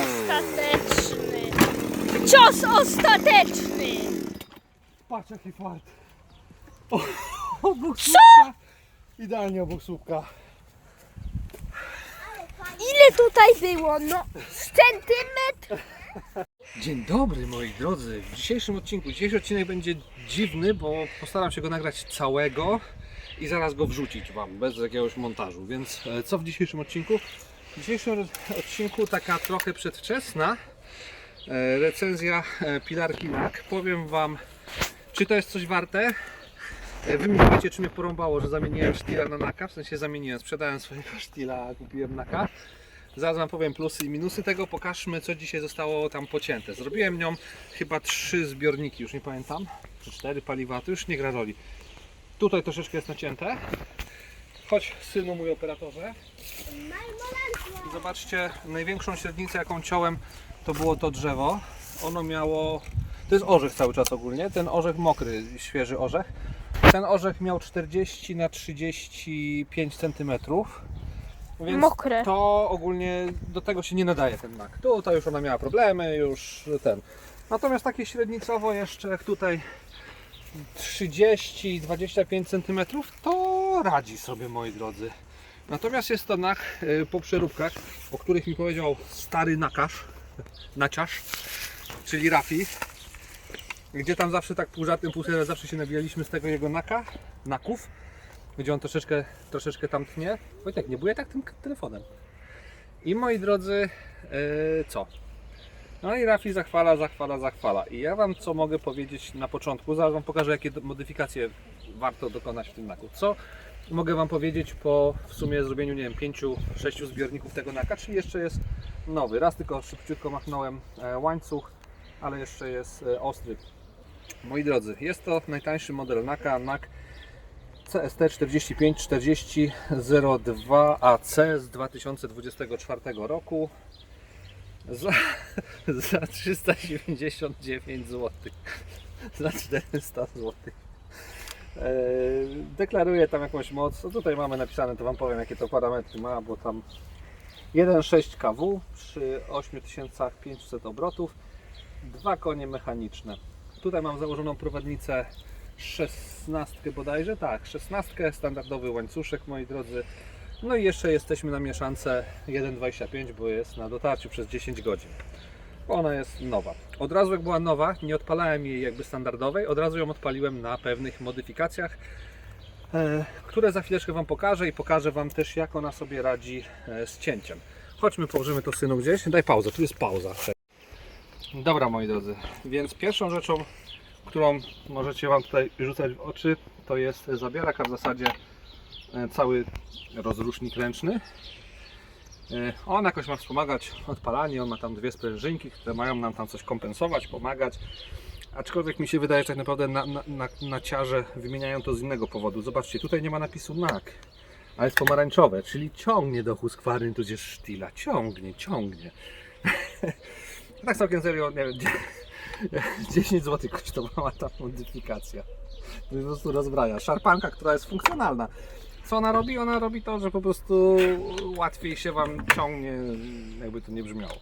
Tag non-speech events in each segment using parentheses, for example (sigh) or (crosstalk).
ostateczny. Cios ostateczny. Patrz jaki fart. O, obok słupka. Idealnie obok słupka. Ile tutaj było? No, centymetr. Dzień dobry moi drodzy. W dzisiejszym odcinku, dzisiejszy odcinek będzie dziwny, bo postaram się go nagrać całego i zaraz go wrzucić Wam, bez jakiegoś montażu. Więc e, co w dzisiejszym odcinku? W dzisiejszym odcinku taka trochę przedwczesna e, recenzja e, Pilarki NAK. Powiem Wam, czy to jest coś warte. E, Wy mi powiecie, czy mnie porąbało, że zamieniłem sztila na naka, w sensie zamieniłem, sprzedałem swojego sztila, a kupiłem naka. Zaraz Wam powiem plusy i minusy tego. Pokażmy, co dzisiaj zostało tam pocięte. Zrobiłem nią chyba trzy zbiorniki, już nie pamiętam, czy cztery paliwa, to już nie gra roli. Tutaj troszeczkę jest nacięte. Chodź, synu mój operatorze. Zobaczcie, największą średnicę, jaką ciąłem, to było to drzewo. Ono miało. To jest orzech cały czas ogólnie. Ten orzech mokry, świeży orzech. Ten orzech miał 40 na 35 cm. Więc Mokre. to ogólnie do tego się nie nadaje ten mak. Tutaj już ona miała problemy, już ten. Natomiast takie średnicowo jeszcze jak tutaj 30-25 cm to radzi sobie moi drodzy. Natomiast jest to nak y, po przeróbkach, o których mi powiedział stary nakarz, naciarz, czyli Rafi. Gdzie tam zawsze tak pół żartem, pół serio zawsze się nabijaliśmy z tego jego naka, naków. Gdzie on troszeczkę, troszeczkę tam tnie. Wojtek, nie buję tak tym telefonem. I moi drodzy, yy, co? No i Rafi zachwala, zachwala, zachwala. I ja Wam co mogę powiedzieć na początku, zaraz Wam pokażę jakie modyfikacje warto dokonać w tym naku. Co mogę Wam powiedzieć po w sumie zrobieniu, nie wiem, 5-6 zbiorników tego naka, czyli jeszcze jest nowy. Raz tylko szybciutko machnąłem e, łańcuch, ale jeszcze jest e, ostry. Moi drodzy, jest to najtańszy model naka, nak CST 454002AC z 2024 roku za, (laughs) za 399 zł. (laughs) Za 400 zł. Deklaruję tam jakąś moc. No tutaj mamy napisane, to Wam powiem jakie to parametry ma, bo tam 1,6 kW przy 8500 obrotów, dwa konie mechaniczne. Tutaj mam założoną prowadnicę 16 bodajże, tak, 16, standardowy łańcuszek moi drodzy. No i jeszcze jesteśmy na mieszance 1.25, bo jest na dotarciu przez 10 godzin. Ona jest nowa. Od razu jak była nowa, nie odpalałem jej jakby standardowej, od razu ją odpaliłem na pewnych modyfikacjach, e, które za chwileczkę Wam pokażę i pokażę Wam też jak ona sobie radzi e, z cięciem. Chodźmy, położymy to synu gdzieś. Daj pauzę, tu jest pauza. Dobra moi drodzy, więc pierwszą rzeczą, którą możecie Wam tutaj rzucać w oczy, to jest zabierak, a w zasadzie e, cały rozrusznik ręczny. E, On jakoś ma wspomagać odpalanie, on ma tam dwie sprężynki, które mają nam tam coś kompensować, pomagać. Aczkolwiek mi się wydaje, że tak naprawdę na, na, na, na ciarze wymieniają to z innego powodu. Zobaczcie, tutaj nie ma napisu NAK, a jest pomarańczowe, czyli ciągnie do Husqvarna tudzież Stila. Ciągnie, ciągnie. (laughs) tak całkiem serio, nie wiem, (laughs) 10 zł kosztowała ta modyfikacja. To po prostu rozbraja. Szarpanka, która jest funkcjonalna. Co ona robi? Ona robi to, że po prostu łatwiej się Wam ciągnie, jakby to nie brzmiało.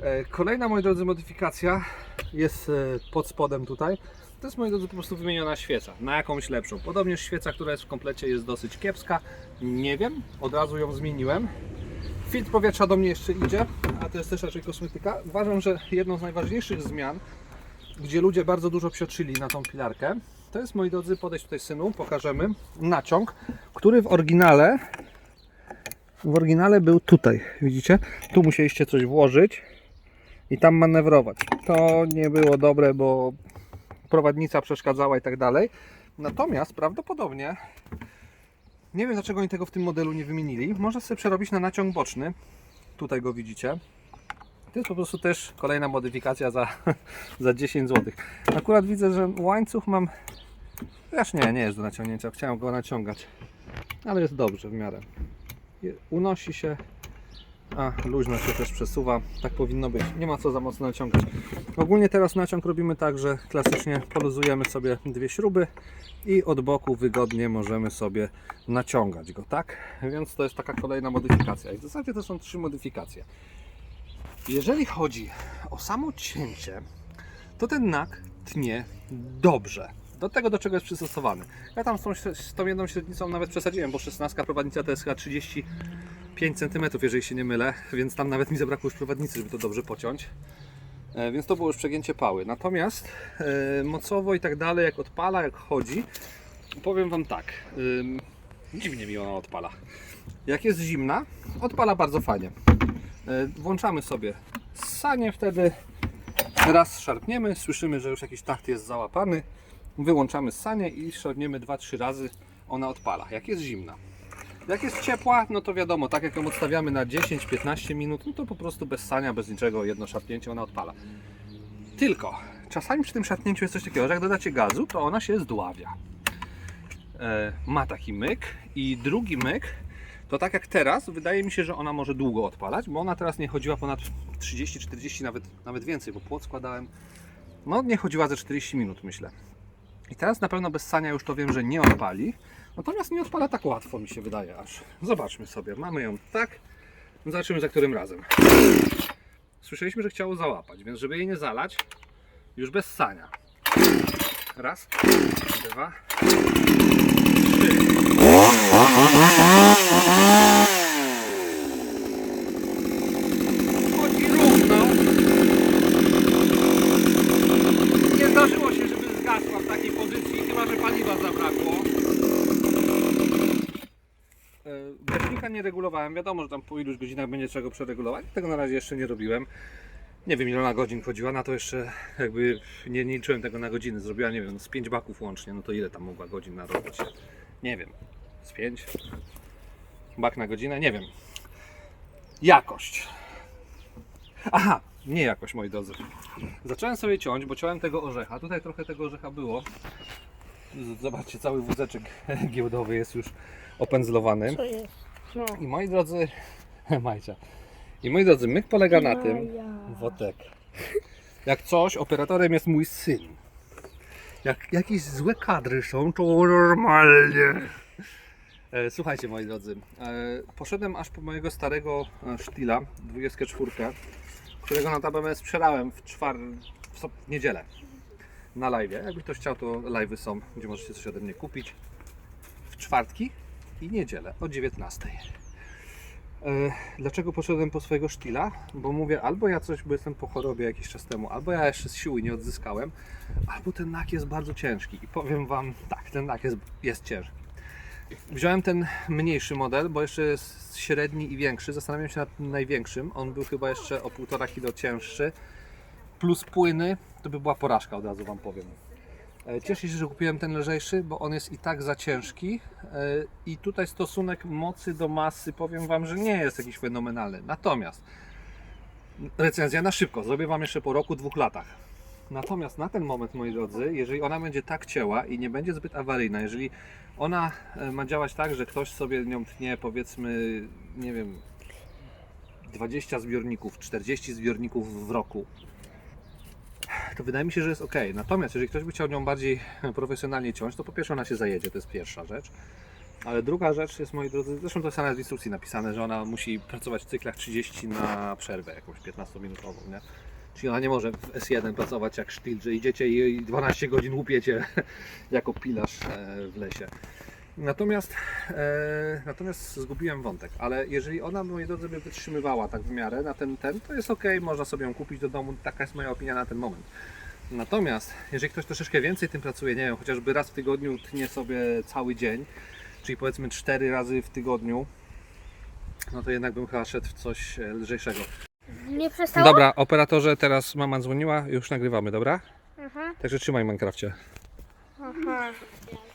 E, Kolejna, moi drodzy, modyfikacja jest e, pod spodem tutaj. To jest, moi drodzy, po prostu wymieniona świeca na jakąś lepszą. Podobnież świeca, która jest w komplecie jest dosyć kiepska. Nie wiem, od razu ją zmieniłem. Filtr powietrza do mnie jeszcze idzie, a to jest też raczej kosmetyka. Uważam, że jedną z najważniejszych zmian, gdzie ludzie bardzo dużo psioczyli na tą pilarkę, to jest, moi drodzy, podejść tutaj synu, pokażemy, naciąg, który w oryginale w oryginale był tutaj, widzicie? Tu musieliście coś włożyć i tam manewrować. To nie było dobre, bo prowadnica przeszkadzała i tak dalej. Natomiast prawdopodobnie nie wiem dlaczego oni tego w tym modelu nie wymienili. Można sobie przerobić na naciąg boczny. Tutaj go widzicie. To jest po prostu też kolejna modyfikacja za, (laughs) za 10 zł. Akurat widzę, że łańcuch mam. Aż nie, nie jest do naciągnięcia. Chciałem go naciągać, ale jest dobrze w miarę. Unosi się A, luźno się też przesuwa. Tak powinno być. Nie ma co za mocno naciągać. Ogólnie teraz naciąg robimy tak, że klasycznie poluzujemy sobie dwie śruby i od boku wygodnie możemy sobie naciągać go, tak? Więc to jest taka kolejna modyfikacja. I w zasadzie to są trzy modyfikacje. Jeżeli chodzi o samo cięcie, to ten nak tnie dobrze. Do tego, do czego jest przystosowany. Ja tam z tą, z tą jedną średnicą nawet przesadziłem, bo 16 prowadnica to jest chyba 35 cm, jeżeli się nie mylę, więc tam nawet mi zabrakło już prowadnicy, żeby to dobrze pociąć. E, Więc to było już przegięcie pały. Natomiast e, mocowo i tak dalej, jak odpala, jak chodzi, powiem Wam tak, dziwnie mi ona odpala. Jak jest zimna, odpala bardzo fajnie. E, Włączamy sobie ssanie wtedy, raz szarpniemy, słyszymy, że już jakiś tacht jest załapany, wyłączamy ssanie i szarpniemy 2-3 razy, ona odpala. Jak jest zimna. Jak jest ciepła, no to wiadomo, tak jak ją odstawiamy na 10-15 minut, no to po prostu bez sania, bez niczego, jedno szarpnięcie ona odpala. Tylko czasami przy tym szarpnięciu jest coś takiego, że jak dodacie gazu, to ona się zdławia. E, ma taki myk i drugi myk to tak jak teraz, wydaje mi się, że ona może długo odpalać, bo ona teraz nie chodziła ponad 30-40, nawet, nawet więcej, bo płot składałem, no nie chodziła ze 40 minut myślę. I teraz na pewno bez sania już to wiem, że nie odpali, natomiast nie odpala tak łatwo mi się wydaje aż. Zobaczmy sobie, mamy ją tak, zobaczymy za którym razem. Słyszeliśmy, że chciało załapać, więc żeby jej nie zalać, już bez sania. Raz, dwa, trzy. Chodzi równo. Nie zdarzyło się, żeby zgasła w takiej pozycji, chyba że paliwa zabrakło. E, Gaśnika nie regulowałem. Wiadomo, że tam po iluś godzinach będzie czego przeregulować. Tego na razie jeszcze nie robiłem. Nie wiem ile na godzin chodziła, na to jeszcze jakby nie, nie liczyłem tego na godziny. Zrobiła, nie wiem, z 5 baków łącznie, no to ile tam mogła godzin narobić? Nie wiem, z 5? Bak na godzinę? Nie wiem. Jakość. Aha, nie jakość, moi drodzy. Zacząłem sobie ciąć, bo ciąłem tego orzecha. Tutaj trochę tego orzecha było. Zobaczcie, cały wózeczek (laughs) giełdowy jest już opędzlowany. Co jest? No. I moi drodzy, (laughs) Majcia. I moi drodzy, myk polega na tym, Wotek. Jak coś, operatorem jest mój syn. Jak jakieś złe kadry są, to normalnie. E, Słuchajcie moi drodzy, e, poszedłem aż po mojego starego e, sztila, 24, którego notabene sprzedałem w, czwar... w so- w niedzielę na live. Jakby ktoś chciał, to live'y są, gdzie możecie coś ode mnie kupić w czwartki i niedzielę o 19. E, Dlaczego poszedłem po swojego sztila? Bo mówię, albo ja coś, bo jestem po chorobie jakiś czas temu, albo ja jeszcze z siły nie odzyskałem, albo ten nak jest bardzo ciężki. I powiem Wam, tak, ten nak jest, jest ciężki. Wziąłem ten mniejszy model, bo jeszcze jest średni i większy. Zastanawiam się nad największym. On był chyba jeszcze o 1,5 kg cięższy. Plus płyny, to by była porażka, od razu Wam powiem. E, Cieszę się, że kupiłem ten lżejszy, bo on jest i tak za ciężki. E, I tutaj stosunek mocy do masy, powiem Wam, że nie jest jakiś fenomenalny. Natomiast recenzja na szybko, zrobię Wam jeszcze po roku, dwóch latach. Natomiast na ten moment, moi drodzy, jeżeli ona będzie tak cięła i nie będzie zbyt awaryjna, jeżeli ona e, ma działać tak, że ktoś sobie nią tnie, powiedzmy, nie wiem, 20 zbiorników, 40 zbiorników w roku, to wydaje mi się, że jest ok. Natomiast jeżeli ktoś by chciał nią bardziej profesjonalnie ciąć, to po pierwsze ona się zajedzie, to jest pierwsza rzecz. Ale druga rzecz jest, moi drodzy, zresztą to jest w instrukcji napisane, że ona musi pracować w cyklach 30 na przerwę, jakąś 15-minutową, nie? Czyli ona nie może w S1 pracować jak sztil, że idziecie i 12 godzin łupiecie (laughs) jako pilarz e, w lesie. Natomiast, e, natomiast zgubiłem wątek, ale jeżeli ona, moi drodzy, by wytrzymywała tak w miarę na ten, ten, to jest ok, można sobie ją kupić do domu, taka jest moja opinia na ten moment. Natomiast, jeżeli ktoś troszeczkę więcej tym pracuje, nie wiem, chociażby raz w tygodniu tnie sobie cały dzień, czyli powiedzmy 4 razy w tygodniu, no to jednak bym chyba szedł w coś e, lżejszego. Nie przestało? Dobra, operatorze, teraz mama dzwoniła, już nagrywamy, dobra? Aha, Także trzymaj Minecrafcie. aha.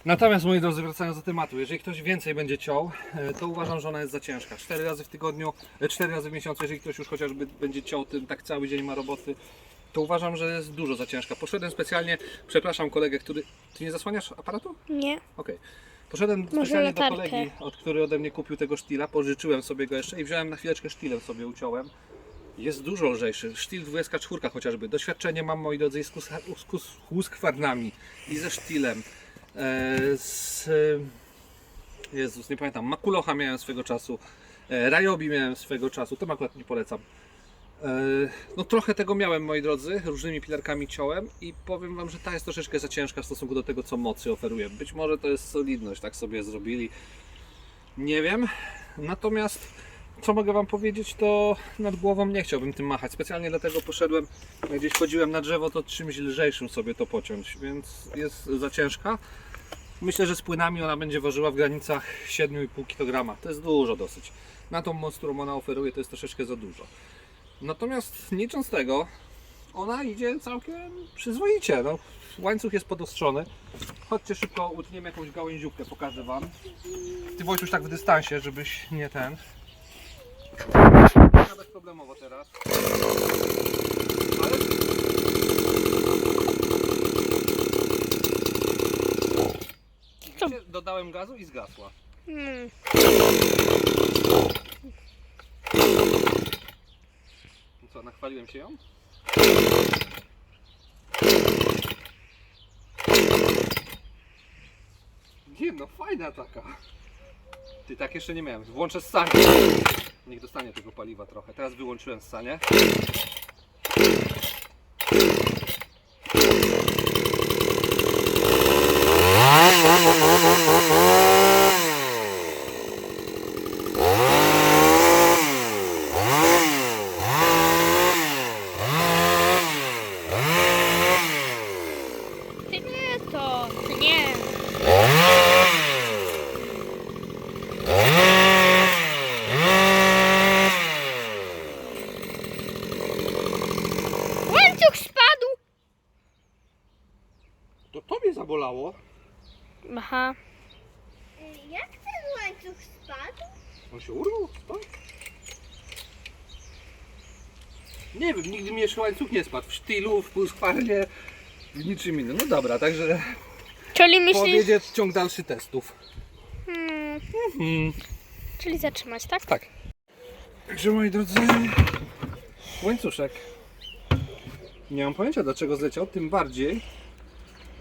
Natomiast moi drodzy, wracając do tematu, jeżeli ktoś więcej będzie ciął, e, to uważam, że ona jest za ciężka. 4 razy w tygodniu, 4 razy w miesiącu, jeżeli ktoś już chociażby będzie ciął tym, tak cały dzień ma roboty, to uważam, że jest dużo za ciężka. Poszedłem specjalnie, przepraszam kolegę, który... Ty nie zasłaniasz aparatu? Nie. Okej. Poszedłem specjalnie do latarkę. kolegi, od który ode mnie kupił tego sztila, pożyczyłem sobie go jeszcze i wziąłem na chwileczkę sztilem sobie uciąłem. Jest dużo lżejszy. Sztil 24 chociażby. Doświadczenie mam, moi drodzy, i z, kus, z kus, huskwarnami i ze sztilem. E, z, Jezus, nie pamiętam. Makulocha miałem swego czasu. E, Rajobi miałem swego czasu. To akurat nie polecam. E, No trochę tego miałem, moi drodzy, różnymi pilarkami ciąłem i powiem Wam, że ta jest troszeczkę za ciężka w stosunku do tego, co mocy oferuje. Być może to jest solidność, tak sobie zrobili. Nie wiem. Natomiast co mogę Wam powiedzieć, to nad głową nie chciałbym tym machać. Specjalnie dlatego poszedłem, gdzieś chodziłem na drzewo, to czymś lżejszym sobie to pociąć, więc jest za ciężka. Myślę, że z płynami ona będzie ważyła w granicach 7,5 kg. To jest dużo dosyć. Na tą moc, którą ona oferuje, to jest troszeczkę za dużo. Natomiast nie licząc tego, ona idzie całkiem przyzwoicie. No, łańcuch jest podostrzony. Chodźcie szybko, utniemy jakąś gałęziówkę, pokażę Wam. Ty Wojtuś tak w dystansie, żebyś nie ten. Ja bezproblemowo teraz. Ale... Widzicie, dodałem gazu i zgasła. Hmm. No Co, nachwaliłem się ją? Nie no, fajna taka. Ty tak jeszcze nie miałem. Włączę ssanie. Niech dostanie tego paliwa trochę. Teraz wyłączyłem ssanie. Ty nie to, ty nie. Łańcuch spadł! To zabolało. Aha. Jak ten łańcuch spadł? On się urwał? Stoi? Nie wiem, nigdy mi jeszcze łańcuch nie spadł. W sztylu, w pulskwarnie, w niczym innym. No dobra, także Czyli myślisz... powiedzieć ciąg dalszy testów. Hmm, Hmm. czyli zatrzymać, tak? Tak. Także moi drodzy, łańcuszek. Nie mam pojęcia dlaczego zleciał, tym bardziej,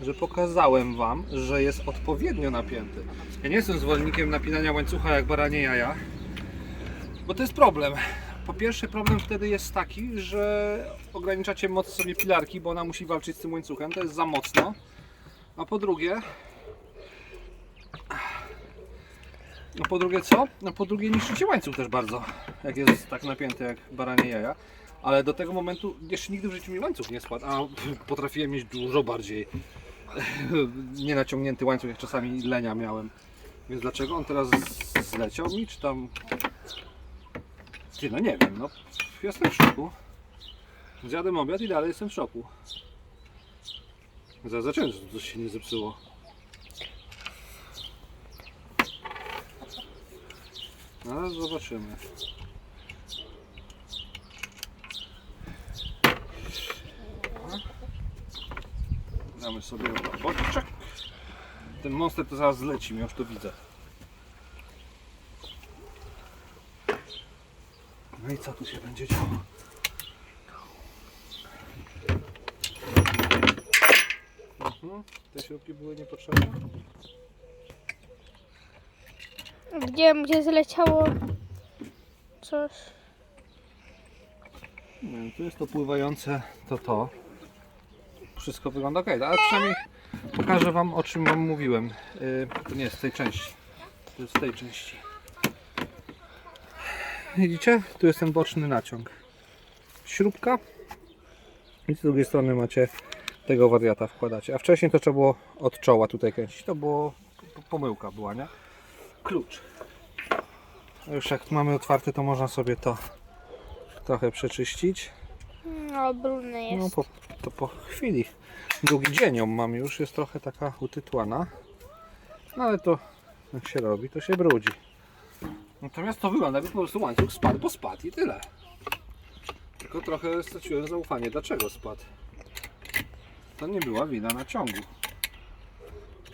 że pokazałem Wam, że jest odpowiednio napięty. Ja nie jestem zwolennikiem napinania łańcucha jak baranie jaja, bo to jest problem. Po pierwsze problem wtedy jest taki, że ograniczacie moc sobie pilarki, bo ona musi walczyć z tym łańcuchem, to jest za mocno. A po drugie, a po drugie co? A po drugie niszczycie łańcuch też bardzo, jak jest tak napięty jak baranie jaja. Ale do tego momentu jeszcze nigdy w życiu mi łańcuch nie spadł, a potrafiłem mieć dużo bardziej (laughs) nienaciągnięty łańcuch, jak czasami lenia miałem. Więc dlaczego on teraz zleciał mi, czy tam... Ty, no nie wiem, no jestem w szoku. Zjadłem obiad i dalej jestem w szoku. Zaraz zacząłem, że coś się nie zepsuło. No, zobaczymy. Damy sobie boczek. Ten monster to zaraz zleci, już to widzę. No i co tu się będzie działo? Mhm. Te śrubki były niepotrzebne? Gdzie, gdzie zleciało coś? Nie tu jest to pływające, to to. Wszystko wygląda ok, ale przynajmniej pokażę Wam o czym Wam mówiłem. Yy, to nie jest z tej części. To jest z tej części. Widzicie? Tu jest ten boczny naciąg. Śrubka. I z drugiej strony macie tego wariata wkładacie. A wcześniej to trzeba było od czoła tutaj kręcić. To było pomyłka była, nie? Klucz. Już jak mamy otwarte, to można sobie to trochę przeczyścić. No, brudny No jest. po, to po chwili. Drugi dzień ją mam już, jest trochę taka utytłana. No ale to jak się robi, to się brudzi. Natomiast to wygląda jakby po prostu łańcuch spadł, bo spadł i tyle. Tylko trochę straciłem zaufanie, dlaczego spadł. To nie była wina na ciągu.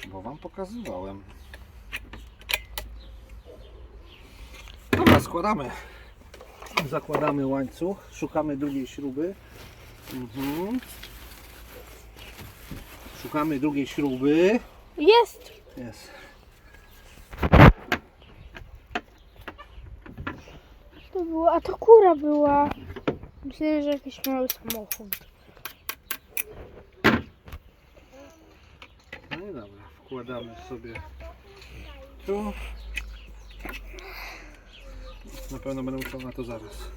Bo wam pokazywałem. Dobra, składamy. Zakładamy łańcuch, szukamy drugiej śruby. Mhm. Szukamy drugiej śruby. Jest! Jest. To było, a to kura była. Myślę, że jakiś mały samochód. No i dobra, wkładamy sobie tu. Na pewno będę musiał na to zaraz.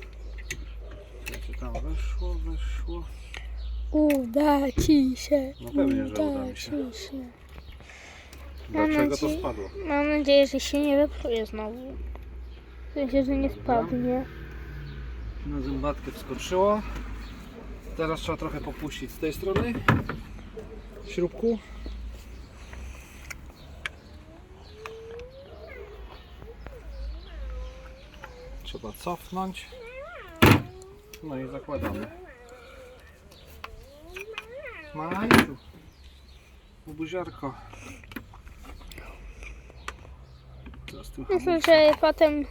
Czy tam weszło, weszło. Uda ci się. No pewnie, że uda mi się. ci się. Dlaczego to nadzieję- spadło? Mam nadzieję, że się nie wypluje znowu. W sensie, że nie spadnie. Na zębatkę wskoczyło. Teraz trzeba trochę popuścić z tej strony. Śrubku. Trzeba cofnąć. No i zakładamy. Majciu. Buziarko. Myślę, że potem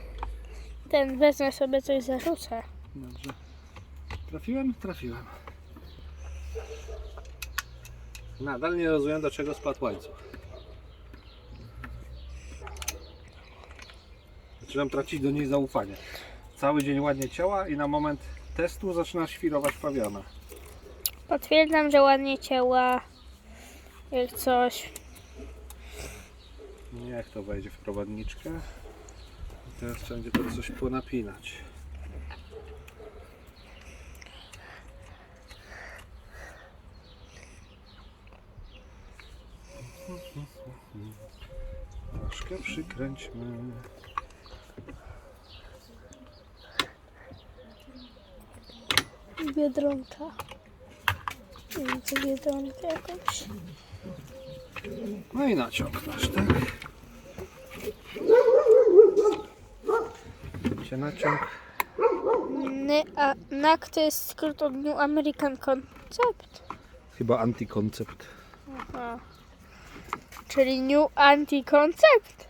ten wezmę sobie coś zarzucę. Dobrze. Trafiłem? Trafiłem. Nadal nie rozumiem, do czego spadł łańcuch. Zaczynam tracić do niej zaufanie. Cały dzień ładnie ciała i na moment testu zaczyna świrować pawiana. Potwierdzam, że ładnie cięła. Jak coś. Niech to wejdzie w prowadniczkę. I teraz trzeba będzie to coś ponapinać. Troszkę przykręćmy. Biedronka. Nie wiem, co biedronka jakąś. No i naciągnasz, tak? Się naciąg. Ny, a, NAK to jest skrót od New American Concept. Chyba antykoncept. Aha. Czyli New Anti-Concept.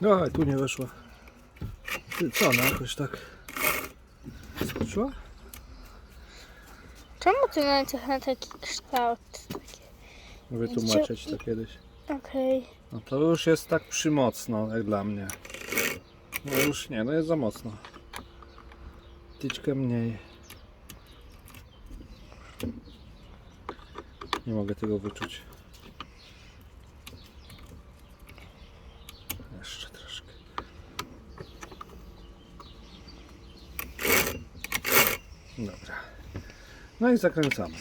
No tu nie weszła. Ty, co ona jakoś tak skoczyła? Czemu ty na na taki kształt? Wytłumaczyć to kiedyś. Okej. No to już jest tak przymocno jak dla mnie. No już nie, no jest za mocno. Tyczkę mniej. Nie mogę tego wyczuć. Jeszcze troszkę. Dobra. No i zakręcamy.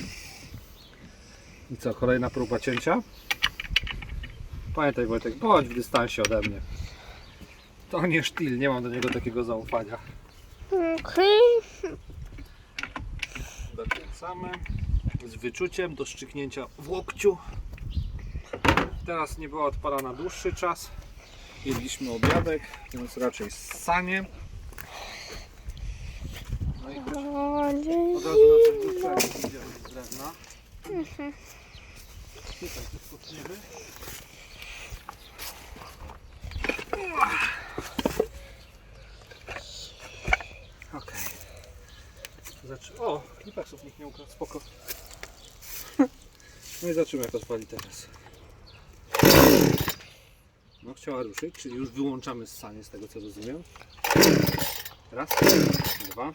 I co, kolejna próba cięcia? Pamiętaj Wojtek, bądź w dystansie ode mnie. To nie sztil, nie mam do niego takiego zaufania. Okej. Dokręcamy z wyczuciem do szczyknięcia w łokciu. Teraz nie była odpalana dłuższy czas. Jedliśmy obiadek, więc raczej ssanie. No i Okay. od razu na ten dłuższy idziemy z drewna. Tutaj spotniemy. Okej. Zaczy... O, klipeksów nikt nie ukradł, spoko. No i zobaczymy jak to spali teraz. No chciała ruszyć, czyli już wyłączamy ssanie z tego co rozumiem. Raz, dwa.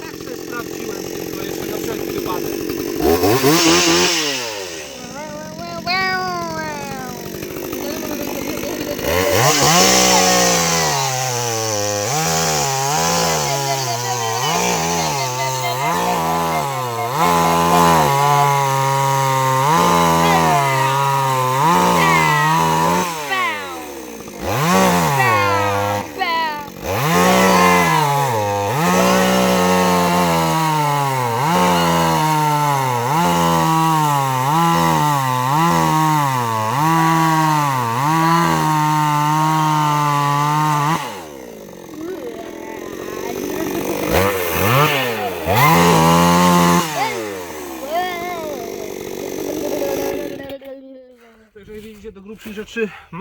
Tak się sprawdziłem, tylko jeszcze na wszelki wypadek.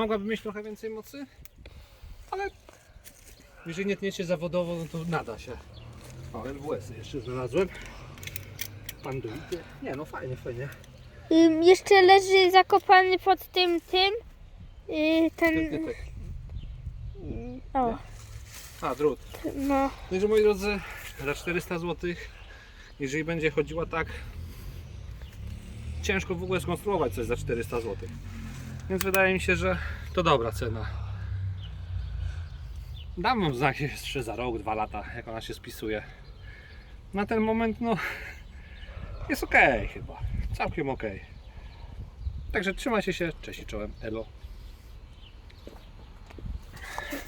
Mogłaby mieć trochę więcej mocy, ale jeżeli nie tniecie zawodowo, no to nada się. O, LWS jeszcze znalazłem. Panduity. Nie no, fajnie, fajnie. Ym, jeszcze leży zakopany pod tym, tym. Yy, ten. O, A, drut. no. Także moi drodzy, za 400 zł, jeżeli będzie chodziła tak, ciężko w ogóle skonstruować coś za 400 zł. Więc wydaje mi się, że to dobra cena. Dam wam znać jeszcze za rok, dwa lata, jak ona się spisuje. Na ten moment, no, jest ok chyba. Całkiem ok. Także trzymajcie się, cześć i czołem, elo.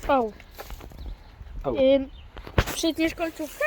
O. Ym, przytniesz końcówkę?